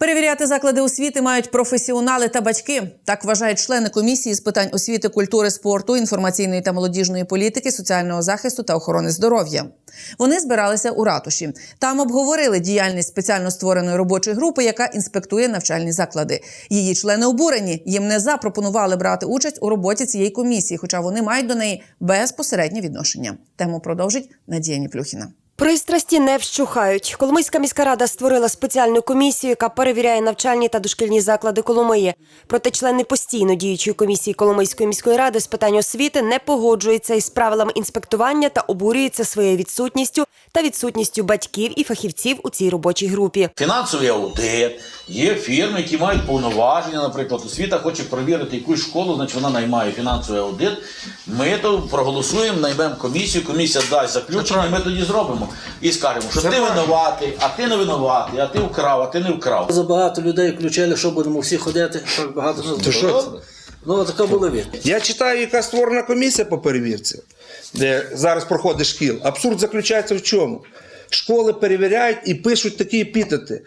Перевіряти заклади освіти мають професіонали та батьки. Так вважають члени комісії з питань освіти, культури, спорту, інформаційної та молодіжної політики, соціального захисту та охорони здоров'я. Вони збиралися у ратуші. Там обговорили діяльність спеціально створеної робочої групи, яка інспектує навчальні заклади. Її члени обурені. Їм не запропонували брати участь у роботі цієї комісії, хоча вони мають до неї безпосереднє відношення. Тему продовжить Надія Ніплюхіна. Пристрасті не вщухають. Коломийська міська рада створила спеціальну комісію, яка перевіряє навчальні та дошкільні заклади Коломиї. Проте члени постійно діючої комісії Коломийської міської ради з питань освіти не погоджуються із правилами інспектування та обурюються своєю відсутністю та відсутністю батьків і фахівців у цій робочій групі. Фінансовий аудит, є фірми, які мають повноваження, наприклад, освіта хоче перевірити якусь школу, значить вона наймає фінансовий аудит. Ми то проголосуємо, наймемо комісію, комісія дасть заключення, ми тоді зробимо. І скажемо, що ти винуватий, а ти не винуватий, а ти вкрав, а ти не вкрав. Забагато людей включили, що будемо всі ходити, так багато нас було. що це? Ну, така була відповідь. Я читаю, яка створена комісія по перевірці, де зараз проходить шкіл. Абсурд заключається в чому? Школи перевіряють і пишуть такі епітети.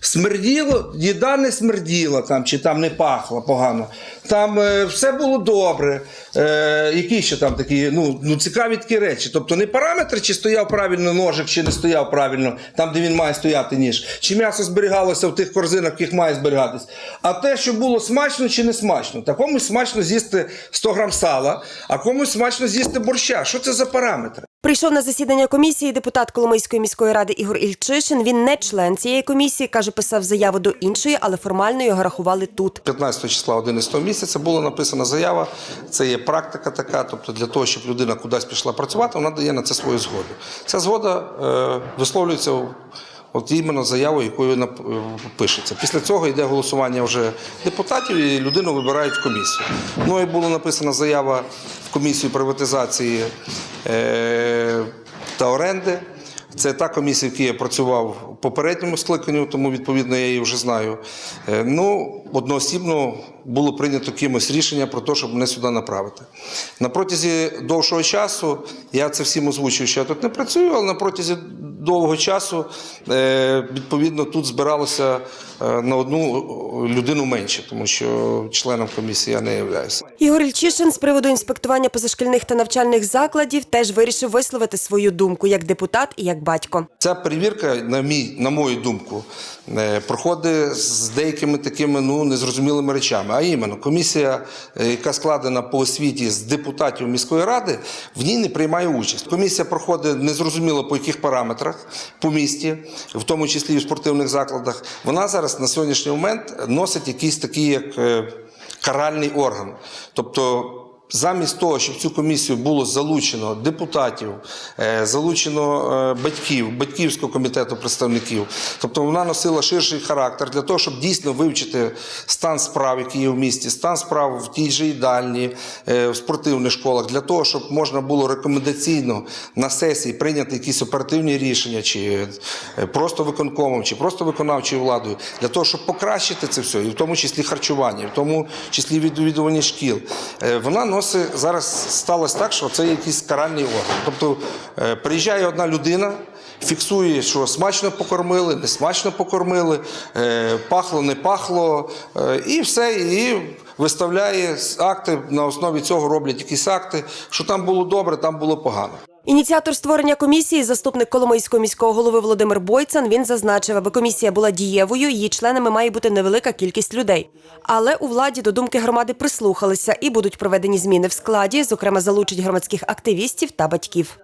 Смерділо, їда не смерділа там, чи там не пахла погано. Там е, все було добре. Е, які ще там такі ну, ну, цікаві такі речі. Тобто не параметри, чи стояв правильно ножик, чи не стояв правильно, там, де він має стояти ніж, чи м'ясо зберігалося в тих корзинах, в яких має зберігатись. А те, що було смачно чи не смачно. Та комусь смачно з'їсти 100 грам сала, а комусь смачно з'їсти борща. Що це за параметри? Прийшов на засідання комісії депутат Коломийської міської ради Ігор Ільчишин. Він не член цієї комісії, каже, писав заяву до іншої, але формально його рахували тут. 15 числа 11 місяця була написана заява. Це є практика така. Тобто, для того, щоб людина кудись пішла працювати, вона дає на це свою згоду. Ця згода е, висловлюється от іменно заявою, якою пишеться. Після цього йде голосування вже депутатів, і людину вибирають в комісію. Ну і була написана заява в комісію приватизації е, та оренди. Це та комісія, в якій я працював в попередньому скликанню, тому відповідно я її вже знаю. Е, Ну, одноосібно було прийнято кимось рішення про те, щоб мене сюди направити. На протязі довшого часу я це всім озвучую, що я тут не працюю, але на протязі довгого часу е, відповідно тут збиралося е, на одну людину менше, тому що членом комісії я не являюся. Ігор Ільчишин з приводу інспектування позашкільних та навчальних закладів теж вирішив висловити свою думку як депутат і як батько. Ця перевірка, на мій, на мою думку, е, проходить з деякими такими ну незрозумілими речами. А іменно, комісія, яка складена по освіті з депутатів міської ради, в ній не приймає участь. Комісія проходить незрозуміло по яких параметрах по місті, в тому числі і в спортивних закладах. Вона зараз на сьогоднішній момент носить якийсь такий як е, каральний орган. Тобто Замість того, щоб цю комісію було залучено депутатів, е, залучено е, батьків, батьківського комітету представників, тобто вона носила ширший характер для того, щоб дійсно вивчити стан справ, які є в місті, стан справ в тій же їдальні, е, в спортивних школах, для того, щоб можна було рекомендаційно на сесії прийняти якісь оперативні рішення, чи просто виконкомом, чи просто виконавчою владою, для того, щоб покращити це все, і в тому числі харчування, і в тому числі відвідування шкіл. Вона носить зараз сталося так, що це якийсь каральний орган. Тобто е, приїжджає одна людина. Фіксує, що смачно покормили, не смачно покормили, е, пахло, не пахло, е, і все, і виставляє акти. На основі цього роблять якісь акти, що там було добре, там було погано. Ініціатор створення комісії, заступник Коломийського міського голови Володимир Бойцан, він зазначив, аби комісія була дієвою, її членами має бути невелика кількість людей. Але у владі до думки громади прислухалися і будуть проведені зміни в складі, зокрема залучить громадських активістів та батьків.